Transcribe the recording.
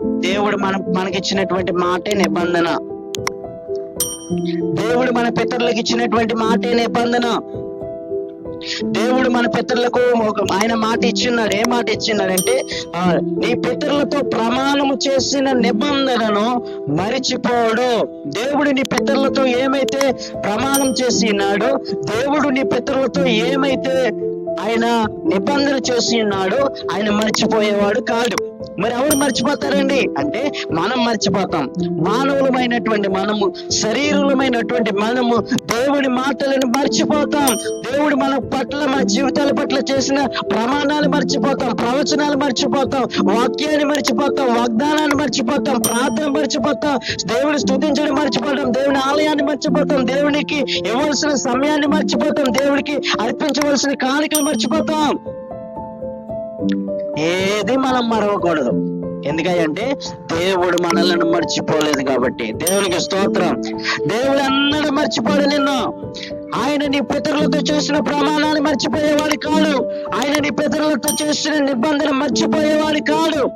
దేవుడు మన మనకిచ్చినటువంటి మాటే నిబంధన. దేవుడు మన పితరులకు ఇచ్చినటువంటి మాటే నిబంధన. దేవుడు మన పితరులకు ఒక ఆయన మాట ఇచ్చిన్నారు ఏ మాట ఇచ్చిన్నారంటే ఆ, నీ పితరులతో ప్రమాణము చేసిన నిబంధనను మరిచిపోడు. దేవుడు నీ పితరులతో ఏమైతే ప్రమాణం చేసినాడో దేవుడు నీ పితరులతో ఏమైతే ఆయన నిబంధన చేసి ఉన్నాడో ఆయన మర్చిపోయేవాడు కాదు మరి ఎవరు మర్చిపోతారండి? అంటే మనం మర్చిపోతాం. మానవులమైనటువంటి మనము శరీరులమైనటువంటి మనము దేవుడి మాటలను మర్చిపోతాం. దేవుడు మన పట్ల మన జీవితాల పట్ల చేసిన ప్రమాణాలు మర్చిపోతాం ప్రవచనాలు మర్చిపోతాం వాక్యాన్ని మర్చిపోతాం వాగ్దానాన్ని మర్చిపోతాం ప్రార్థన మర్చిపోతాం దేవుని స్తుతించడం మర్చిపోతాం దేవుని ఆలయాన్ని మర్చిపోతాం దేవునికి ఇవ్వాల్సిన సమయాన్ని మర్చిపోతాం దేవుడికి అర్పించవలసిన కానుకలు మర్చిపోతాం. ఏది మనం మరవకూడదు. ఎందుకంటే దేవుడు మనల్ని మర్చిపోలేదు కాబట్టి. దేవునికి స్తోత్రం. దేవుడు అన్నడు మర్చిపోడు నిన్ను. ఆయన నీ పితరులతో చేసిన ప్రమాణాన్ని మర్చిపోయేవాడు కాడు. ఆయన నీ పితరులతో చేసిన నిబంధన మర్చిపోయేవాడు కాడు.